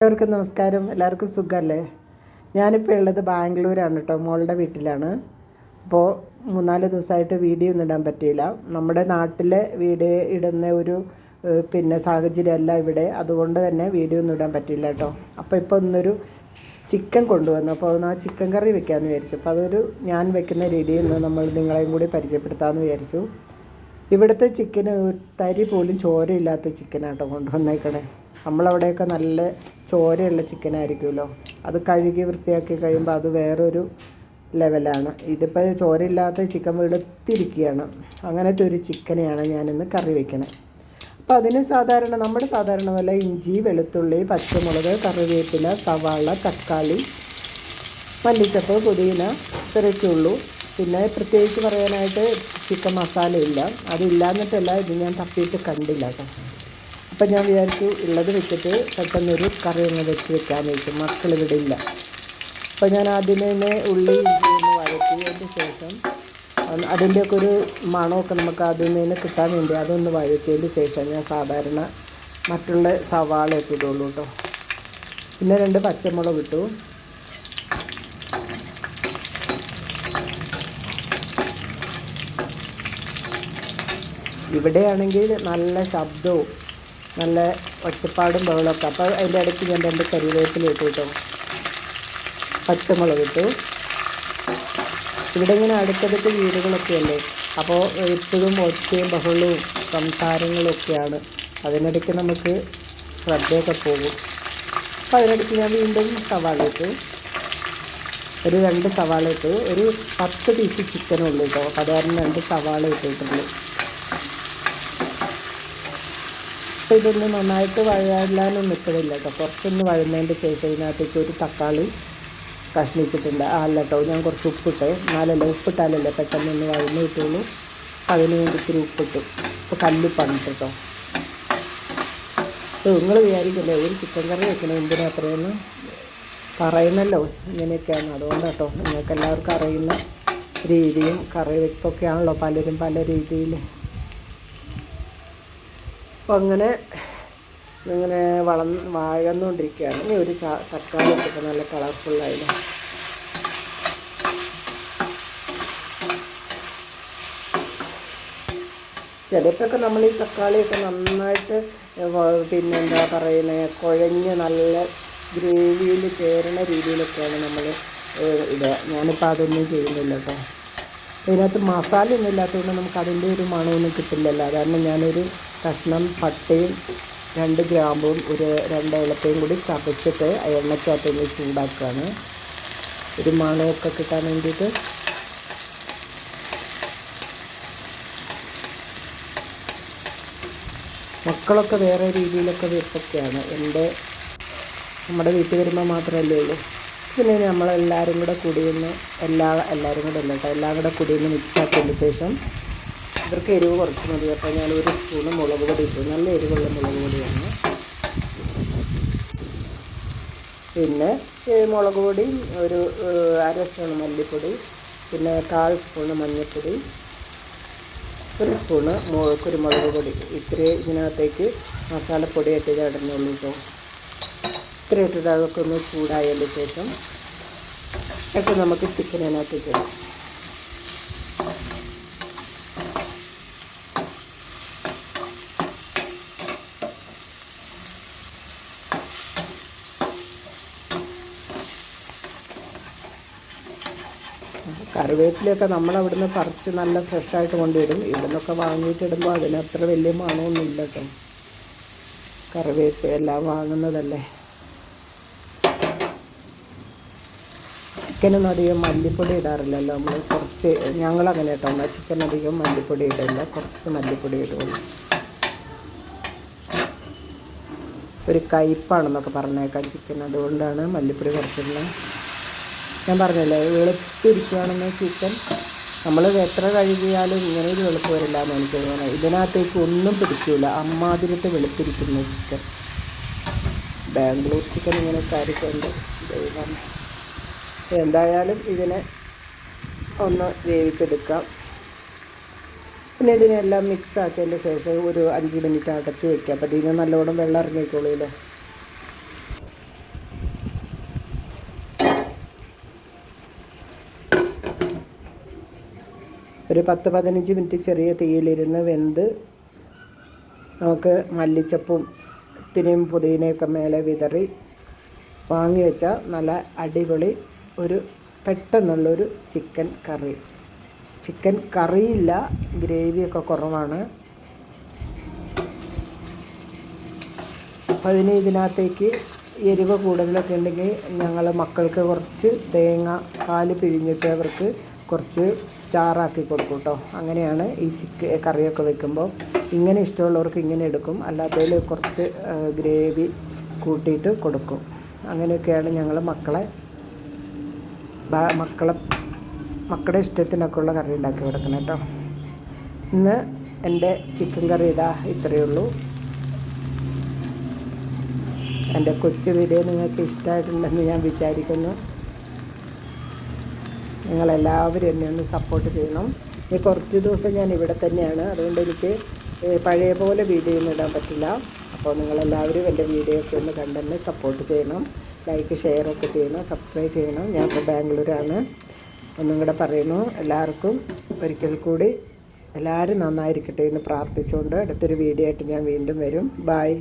എല്ലാവർക്കും നമസ്കാരം. എല്ലാവർക്കും സുഖമല്ലേ ഞാനിപ്പോൾ ഉള്ളത് ബാംഗ്ലൂരാണ് കേട്ടോ മോളുടെ വീട്ടിലാണ്. അപ്പോൾ മൂന്നാൽ ദിവസമായിട്ട് വീഡിയോ ഒന്നും ഇടാൻ പറ്റിയില്ല. നമ്മുടെ നാട്ടിലെ വീട് ഇടുന്ന ഒരു പിന്നെ സാഹചര്യമല്ല ഇവിടെ. അതുകൊണ്ട് തന്നെ വീഡിയോ ഒന്നും ഇടാൻ പറ്റിയില്ല കേട്ടോ അപ്പോൾ ഇപ്പോൾ ഇന്നൊരു ചിക്കൻ കൊണ്ടുവന്നു. അപ്പോൾ ഒന്ന് ആ ചിക്കൻ കറി വെക്കാമെന്ന് വിചാരിച്ചു. അപ്പോൾ അതൊരു ഞാൻ വെക്കുന്ന രീതിയിൽ നിന്ന് നമ്മൾ നിങ്ങളെയും കൂടി പരിചയപ്പെടുത്താമെന്ന് വിചാരിച്ചു. ഇവിടുത്തെ ചിക്കന് തരി പോലും ചോരയില്ലാത്ത ചിക്കനാട്ടോ കൊണ്ടുവന്നേക്കണേ. നമ്മളവിടെയൊക്കെ നല്ല ചോരയുള്ള ചിക്കനായിരിക്കുമല്ലോ. അത് കഴുകി വൃത്തിയാക്കി കഴിയുമ്പോൾ അത് വേറൊരു ലെവലാണ്. ഇതിപ്പോൾ ചോരയില്ലാത്ത ചിക്കൻ വെളുത്തിരിക്കുകയാണ്. അങ്ങനത്തെ ഒരു ചിക്കനെയാണ് ഞാനിന്ന് കറി വെക്കണേ. അപ്പോൾ അതിന് സാധാരണ നമ്മുടെ സാധാരണ പോലെ ഇഞ്ചി വെളുത്തുള്ളി പച്ചമുളക് കറിവേപ്പില സവാള തക്കാളി മല്ലിച്ചപ്പ് പുതിന ഇത്രയൊക്കെ ഉള്ളൂ. പിന്നെ പ്രത്യേകിച്ച് പറയാനായിട്ട് ചിക്കൻ മസാല ഇല്ല അതില്ലാന്നിട്ടല്ല ഇത് ഞാൻ തപ്പിയിട്ട് കണ്ടില്ല കേട്ടോ. അപ്പം ഞാൻ വിചാരിച്ചു ഉള്ളത് വെച്ചിട്ട് പെട്ടെന്നൊരു കറി ഒന്ന് വെച്ച് വെക്കാനായിട്ട് മക്കൾ മക്കളിവിടെ ഇല്ല. അപ്പോൾ ഞാൻ ആദ്യമേ തന്നെ ഉള്ളി വഴറ്റിയതിന് ശേഷം അതിന്റെയൊക്കെ ഒരു മണമൊക്കെ നമുക്ക് ആദ്യമേ തന്നെ കിട്ടാൻ വേണ്ടി അതൊന്ന് വഴറ്റിയതിന് ശേഷം ഞാൻ സാധാരണ മറ്റുള്ള സവാളയൊക്കെ ഇടുള്ളൂ കേട്ടോ. പിന്നെ രണ്ട് പച്ചമുളക് ഇട്ടു. ഇവിടെയാണെങ്കിൽ നല്ല ശബ്ദവും നല്ല ഒച്ചപ്പാടും ബഹളമൊക്കെ. അപ്പോൾ അതിന്റെ ഇടയ്ക്ക് ഞാൻ രണ്ട് കരിവേപ്പില ഇട്ടു കേട്ടോ. പച്ചമുളക് ഇട്ടു. ഇവിടെ ഇങ്ങനെ അടുത്തടുത്ത് വീടുകളൊക്കെ അല്ലേ അപ്പോൾ എപ്പോഴും ഒച്ചയും ബഹളവും സംസാരങ്ങളും ഒക്കെയാണ്. അതിനിടയ്ക്ക് നമുക്ക് ശ്രദ്ധയൊക്കെ പോകും. അപ്പോൾ അതിനിടയ്ക്ക് ഞാൻ വീണ്ടും സവാള ഇട്ടു. ഒരു രണ്ട് സവാള ഇട്ടു. ഒരു പത്ത് പീസ് ചിക്കനുള്ളൂ കേട്ടോ. സാധാരണ രണ്ട് സവാള ഇട്ടിട്ടുള്ളൂ. അപ്പോൾ ഇതൊന്ന് നന്നായിട്ട് വഴലാനൊന്നും നിൽക്കണില്ല കേട്ടോ. കുറച്ചൊന്ന് വഴുന്നതിന്റെ ശേഷം ഇതിനകത്തേക്ക് ഒരു തക്കാളി കഷ്ണിച്ചിട്ടുണ്ട്. അല്ല കേട്ടോ ഞാൻ കുറച്ച് ഉപ്പിട്ട് എന്നാലല്ലേ ഉപ്പിട്ടാലല്ലേ പെട്ടെന്ന് ഒന്ന് വഴന്ന് കിട്ടുള്ളൂ. അതിന് വേണ്ടി ഇത്തിരി ഉപ്പിട്ടു ഇപ്പോൾ കല്ലുപ്പാണ് കേട്ടോ. നിങ്ങൾ വിചാരിക്കില്ലേ ഒരു ചിക്കൻ കറി വെക്കണം? എന്തിനാ അത്രയെന്ന് പറയുന്നല്ലോ? ഇങ്ങനെയൊക്കെയാണ്. അതുകൊണ്ട് കേട്ടോ നിങ്ങൾക്ക് എല്ലാവർക്കും അറിയുന്ന രീതിയും കറി വെപ്പൊക്കെയാണല്ലോ പലരും പല രീതിയിൽ അപ്പോൾ അങ്ങനെ ഇങ്ങനെ വള വാഴന്നുകൊണ്ടിരിക്കുകയാണ്. ഇനി ഒരു തക്കാളി ഇട്ടിട്ട് നല്ല കളർഫുള്ളായില്ലേ ചിലപ്പോഴൊക്കെ നമ്മൾ ഈ തക്കാളിയൊക്കെ നന്നായിട്ട് പിന്നെന്താ പറയുന്നത് കുഴഞ്ഞ് നല്ല ഗ്രേവിയിൽ ചേരുന്ന രീതിയിലൊക്കെയാണ് നമ്മൾ ഇത് ഞാനിപ്പോൾ അതൊന്നും ചെയ്യുന്നില്ല കേട്ടോ. ഇതിനകത്ത് മസാല ഒന്നും ഇല്ലാത്തതുകൊണ്ട് നമുക്ക് അതിന്റെ ഒരു മണമൊന്നും കിട്ടില്ലല്ലോ. കാരണം ഞാനൊരു കഷ്ണം പട്ടയും രണ്ട് ഗ്രാമ്പും ഒരു രണ്ട് ഏലക്കയും കൂടി ചതച്ചിട്ട് എണ്ണയ്ക്കകത്ത് എണ്ണയ്ക്കകത്തൊന്ന് ചൂടാക്കുകയാണ് ഒരു മണമൊക്കെ കിട്ടാൻ വേണ്ടിയിട്ട്. മക്കളൊക്കെ വേറെ രീതിയിലൊക്കെ വെപ്പൊക്കെയാണ് എന്റെ നമ്മുടെ വീട്ടിൽ വരുമ്പോൾ മാത്രമല്ലേ ഉള്ളൂ. പിന്നെ നമ്മളെല്ലാവരും കൂടെ കൂടിയൊന്ന് എല്ലാ എല്ലാവരും കൂടെ അല്ല കേട്ടോ എല്ലാം കൂടെ കൂടിയൊന്ന് മിക്സാക്കിയതിന് ശേഷം ഇവർക്ക് എരിവ് കുറച്ച് മതി. അപ്പോൾ ഞാൻ ഒരു സ്പൂണ് മുളക് പൊടി ഇട്ടു. നല്ല എരിവുള്ള മുളക് പൊടിയാണ്. പിന്നെ മുളക് പൊടി ഒരു അര സ്പൂണ് മല്ലിപ്പൊടി പിന്നെ കാൽ സ്പൂണ് മഞ്ഞൾപ്പൊടി ഒരു സ്പൂണ് കുരുമുളക് പൊടി. ഇത്രയും ഇതിനകത്തേക്ക് മസാലപ്പൊടിയൊക്കെ ഇടുന്നുള്ളൂ കേട്ടോ ഇത്ര ഇട്ടിട്ട് അതൊക്കെ ഒന്ന് ചൂടായതിന് ശേഷം ഒക്കെ നമുക്ക് ചിക്കൻ അതിനകത്തേക്ക് ഇടാം. കറിവേപ്പിലയൊക്കെ നമ്മളവിടുന്ന് പറിച്ച് നല്ല ഫ്രഷായിട്ട് കൊണ്ടുവരും. ഇവിടുന്നൊക്കെ വാങ്ങിയിട്ടിടുമ്പോൾ അതിന് അത്ര വലിയ മണമൊന്നുമില്ല കേട്ടോ. കറിവേപ്പ് എല്ലാം വാങ്ങുന്നതല്ലേ? ചിക്കനൊന്നും അധികം മല്ലിപ്പൊടി ഇടാറില്ലല്ലോ. നമ്മൾ കുറച്ച് ഞങ്ങളങ്ങനെ കേട്ടോ. എന്നാൽ ചിക്കൻ അധികം മല്ലിപ്പൊടി ഇടില്ല കുറച്ച് മല്ലിപ്പൊടി ഇടുള്ളൂ. ഒരു കയ്പ്പാണെന്നൊക്കെ പറഞ്ഞേക്കാം ചിക്കൻ. അതുകൊണ്ടാണ് മല്ലിപ്പൊടി കുറച്ചിടുന്നത് ഞാൻ പറഞ്ഞല്ലേ വെളുത്തിരിക്കുകയാണെന്ന് ചിക്കൻ നമ്മൾ എത്ര കഴുകിയാലും ഇങ്ങനെ ഒരു വെളുപ്പ് വരില്ല എന്ന് എനിക്ക് തോന്നുന്നത് ഇതിനകത്തേക്ക് ഒന്നും പിടിക്കില്ല അമ്മാതിരത്തെ വെളുത്തിരിക്കുന്ന ചിക്കൻ. ബാംഗ്ലൂർ ചിക്കൻ ഇങ്ങനെ കാര്യമുണ്ട് ദൈവം. എന്തായാലും ഇതിനെ ഒന്ന് വേവിച്ചെടുക്കാം. പിന്നെ ഇതിനെല്ലാം മിക്സ് ആക്കിയതിന്റെ ശേഷം ഒരു അഞ്ച് മിനിറ്റ് അടച്ച് വയ്ക്കാം അപ്പോൾ ഇതിന് നല്ലോണം വെള്ളം ഇറങ്ങിക്കോളൂല്ലോ ഒരു പത്ത് പതിനഞ്ച് മിനിറ്റ് ചെറിയ തീയിലിരുന്ന് വെന്ത് നമുക്ക് മല്ലിച്ചപ്പും ഇത്തിരിയും പുതിനയൊക്കെ മേലെ വിതറി വാങ്ങി വെച്ച നല്ല അടിപൊളി ഒരു പെട്ടെന്നുള്ളൊരു ചിക്കൻ കറി. ചിക്കൻ കറിയില്ല ഗ്രേവിയൊക്കെ കുറവാണ്. അപ്പോൾ അതിന് ഇതിനകത്തേക്ക് എരിവ് കൂടുതലൊക്കെ ഉണ്ടെങ്കിൽ ഞങ്ങൾ മക്കൾക്ക് കുറച്ച് തേങ്ങ പാൽ പിഴിഞ്ഞിട്ട് അവർക്ക് കുറച്ച് ചാറാക്കി കൊടുക്കും കേട്ടോ അങ്ങനെയാണ് ഈ ചിക്ക് കറിയൊക്കെ വെക്കുമ്പോൾ ഇങ്ങനെ ഇഷ്ടമുള്ളവർക്ക് ഇങ്ങനെ എടുക്കും. അല്ലാത്തതിൽ കുറച്ച് ഗ്രേവി കൂട്ടിയിട്ട് കൊടുക്കും. അങ്ങനെയൊക്കെയാണ് ഞങ്ങൾ മക്കളെ മക്കളെ മക്കളുടെ ഇഷ്ടത്തിനൊക്കെ ഉള്ള കറി ഉണ്ടാക്കി കൊടുക്കണം കേട്ടോ ഇന്ന് എന്റെ ചിക്കൻ കറി ഇതാ ഇത്രയേ ഉള്ളൂ. എന്റെ കൊച്ചു വീഡിയോ നിങ്ങൾക്ക് ഇഷ്ടമായിട്ടുണ്ടെന്ന് ഞാൻ വിചാരിക്കുന്നു. നിങ്ങളെല്ലാവരും എന്നെ ഒന്ന് സപ്പോർട്ട് ചെയ്യണം. ഇനി കുറച്ച് ദിവസം ഞാൻ ഇവിടെ തന്നെയാണ്. അതുകൊണ്ട് എനിക്ക് പഴയ പോലെ വീഡിയോ ഒന്നും ഇടാൻ പറ്റില്ല. അപ്പോൾ നിങ്ങളെല്ലാവരും എന്റെ വീഡിയോ ഒക്കെ ഒന്ന് കണ്ടെന്നെ സപ്പോർട്ട് ചെയ്യണം. ലൈക്ക് ഷെയർ ഒക്കെ ചെയ്യണം. സബ്സ്ക്രൈബ് ചെയ്യണം. ഞാൻ ഇപ്പോൾ ബാംഗ്ലൂരാണ്. ഒന്നും കൂടെ പറയുന്നു. എല്ലാവർക്കും ഒരിക്കൽ കൂടി എല്ലാവരും നന്നായിരിക്കട്ടെ എന്ന് പ്രാർത്ഥിച്ചുകൊണ്ട് അടുത്തൊരു വീഡിയോ ആയിട്ട് ഞാൻ വീണ്ടും വരും. ബായ്